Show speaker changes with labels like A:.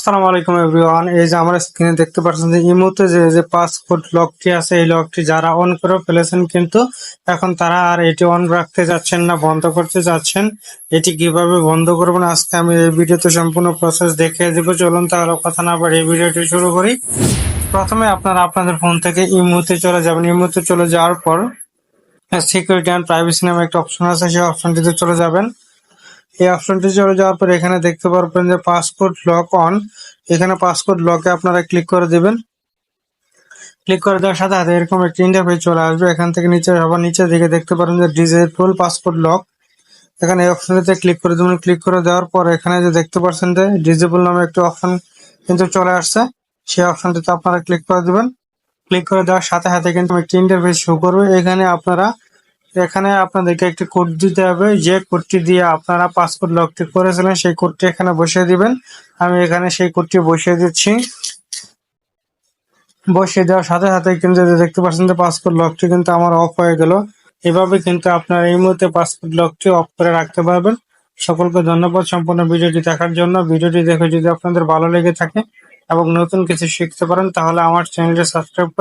A: আসসালামু আলাইকুম এভরিওয়ান। এই যে আমরা স্ক্রিনে দেখতে পাচ্ছেন যে ইমোতে যে যে পাসপোর্ট লকটি আছে, এই লকটি যারা অন করে ফেলেছেন কিন্তু এখন তারা আর এটি অন রাখতে যাচ্ছেন না, বন্ধ করতে যাচ্ছেন। এটি কীভাবে বন্ধ করবেন আজকে আমি এই ভিডিওতে সম্পূর্ণ প্রসেস দেখিয়ে দিব। চলুন তাহলে কথা না বাড়ি এই ভিডিওটি শুরু করি। প্রথমে আপনারা আপনাদের ফোন থেকে ইমোতে চলে যাবেন। ইমোতে চলে যাওয়ার পর সিকিউরিটি অ্যান্ড প্রাইভেসি নামে একটা অপশন আছে, সেই অপশনটিতে চলে যাবেন। এই অপশনটি চলে যাওয়ার পর এখানে দেখতে পারবেন যে পাসপোর্ট লক অন এখানে পাসপোর্ট লকে আপনারা ক্লিক করে দিবেন। ক্লিক করে দেওয়ার সাথে সাথে এরকম একটি ইন্টারফেস চলে আসবে। এখান থেকে নিচে সবার নিচে দিকে দেখতে পারেন যে ডিজেবল পাসপোর্ট লক এখানে এই অপশনটিতে ক্লিক করে দেবেন। ক্লিক করে দেওয়ার পর এখানে যে দেখতে পাচ্ছেন যে ডিজেবল নামে একটি অপশন কিন্তু চলে আসছে। সেই অপশনটিতে আপনারা ক্লিক করে দিবেন। ক্লিক করে দেওয়ার সাথে সাথে কিন্তু একটি ইন্টারফেস শো করবে। এখানে আপনারা এখানে আপনাদেরকে একটি কোড দিতে হবে। যে কোডটি দিয়ে আপনারা পাসপোর্ট লকটি করেছিলেন, সেই কোডটি এখানে বসিয়ে দিবেন। আমি এখানে সেই কোডটি বসিয়ে দিচ্ছি। বসিয়ে দেওয়ার সাথে সাথে কিন্তু দেখতে পাচ্ছেন যে পাসপোর্ট লকটি কিন্তু আমার অফ হয়ে গেল। এভাবে কিন্তু আপনারা এই মুহূর্তে পাসপোর্ট লকটি অফ করে রাখতে পারবেন। সকলকে ধন্যবাদ সম্পূর্ণ ভিডিওটি দেখার জন্য। ভিডিওটি দেখে যদি আপনাদের ভালো লেগে থাকে এবং নতুন কিছু শিখতে পারেন, তাহলে আমার চ্যানেলটি সাবস্ক্রাইব করে